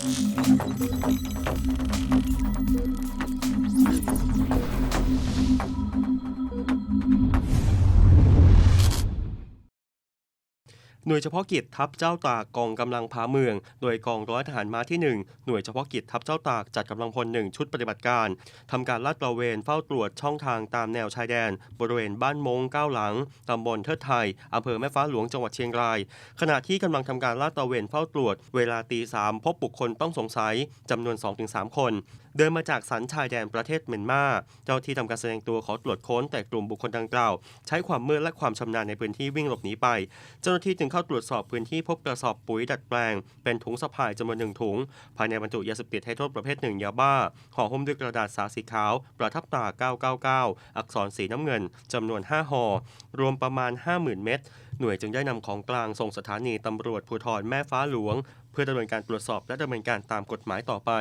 Thank you. หน่วยเฉพาะกิจทัพเจ้าตากกองกำลังพาเมือง โดยกองร้อยทหารม้าที่ 1 หน่วยเฉพาะกิจทัพเจ้าตากจัดกำลังพลหนึ่งชุดปฏิบัติการทำการลาดตระเวนเฝ้าตรวจช่องทางตามแนวชายแดน บริเวณบ้านมงก้าหลังตำบลเทิดไทยอำเภอแม่ฟ้าหลวงจังหวัดเชียงราย ขณะที่กำลังทำการลาดตระเวนเฝ้าตรวจ เวลาตีสามพบบุคคลต้องสงสัยจำนวน 2-3 คน เดินมาจากสันชายแดนประเทศเมียนมาเจ้าที่ทำการแสดงตัวขอตรวจค้นแต่กลุ่มบุคคลดังกล่าว ใช้ความมืดและความชำนาญในพื้นที่วิ่งหลบหนีไป เจ้าหน้าที่จึงเข้าตรวจสอบพื้นที่พบกระสอบปุ๋ยดัดแปลง เป็นถุงสะพายจำนวนหนึ่งถุง ภายในบรรจุยาเสพติดให้โทษประเภทหนึ่งยาบ้าห่อหุ้มด้วยกระดาษสาสีขาว ประทับตรา 999 อักษรสีน้ำเงินจำนวน 5ห่อรวมประมาณ 50,000 เม็ดหน่วยจึงได้นำของกลางส่งสถานีตำรวจภูธรแม่ฟ้าหลวง เพื่อดำเนินการตรวจสอบและดำเนินการตามกฎหมายต่อไป